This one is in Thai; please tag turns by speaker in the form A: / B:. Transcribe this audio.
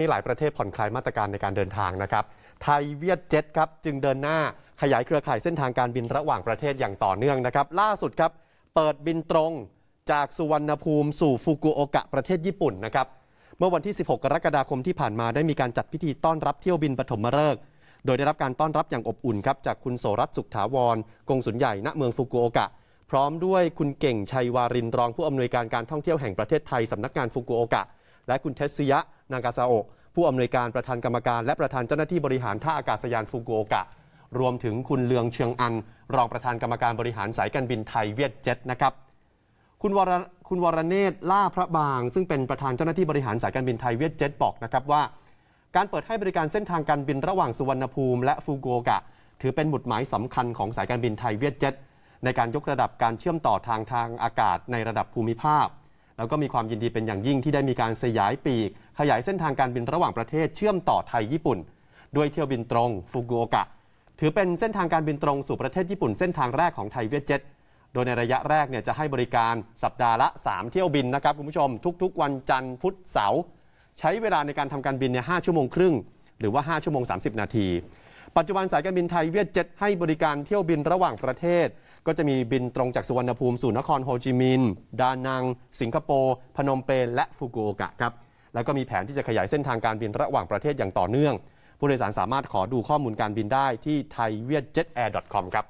A: นี่หลายประเทศผ่อนคลายมาตรการในการเดินทางนะครับ ไทยเวียดเจ็ตครับจึงเดินหน้าขยายเครือข่ายเส้นทางการบินระหว่างประเทศอย่างต่อเนื่องนะครับ ล่าสุดครับเปิดบินตรงจากสุวรรณภูมิสู่ฟุกุโอกะประเทศญี่ปุ่นนะครับ เมื่อวันที่ 16 กรกฎาคมที่ผ่านมาได้มีการจัดพิธีต้อนรับเที่ยวบินปฐมฤกษ์โดยได้รับการต้อนรับอย่างอบอุ่นครับจากคุณโสรัตสุขถาวรกงสุลใหญ่ณเมืองฟุกุโอกะ พร้อมด้วยคุณเก่งชัยวารินรองผู้อำนวยการการท่องเที่ยวแห่งประเทศไทยสำนักงานฟุกุโอกะ และคุณเทสซิยะ นางาซาโอะผู้อำนวยการประธานกรรมการ และประธานเจ้าหน้าที่บริหารท่าอากาศยานฟุกุโอกะ รวมถึงคุณเลืองเชียงอัน รองประธานกรรมการบริหารสายการบินไทยเวียดเจ็ตนะครับคุณวรคุณวรเนตรล่าพระบาง ซึ่งเป็นประธานเจ้าหน้าที่บริหารสายการบินไทยเวียดเจ็ตบอกนะครับว่า การเปิดให้บริการเส้นทางการบินระหว่างสุวรรณภูมิและฟูกุโอกะ ถือเป็นหมุดหมายสำคัญของสายการบินไทยเวียดเจ็ตในการยกระดับการเชื่อมต่อทางทางอากาศในระดับภูมิภาค แล้วก็มีความยินดีเป็นอย่างยิ่งที่ได้มีการสยายปีก ขยายเส้นทางการบินระหว่างประเทศเชื่อมต่อไทยญี่ปุ่น ด้วยเที่ยวบินตรงฟูกุโอกะ ถือเป็นเส้นทางการบินตรงสู่ประเทศญี่ปุ่นเส้นทางแรกของไทยเวียดเจ็ตโดยในระยะแรกเนี่ยจะให้บริการสัปดาห์ละ 3 เที่ยวบินนะครับคุณผู้ชม ทุก ๆ วันจันทร์พุธเสาร์ใช้เวลาในการทำการบินเนี่ย5ชั่วโมงครึ่งหรือว่า 5 ชั่วโมง 30 นาที ปัจจุบันสายการบินไทยเวียดเจ็ตให้บริการเที่ยวบินระหว่างประเทศ ก็จะมีบินตรงจากสุวรรณภูมิสู่นครโฮจิมินห์ดานัง สิงคโปร์พนมเปญและฟุกุโอกะครับแล้วก็มีแผนที่จะขยายเส้นทางการบินระหว่างประเทศอย่างต่อเนื่อง ผู้โดยสารสามารถขอดูข้อมูลการบินได้ที่ thaivietjetair.com ครับ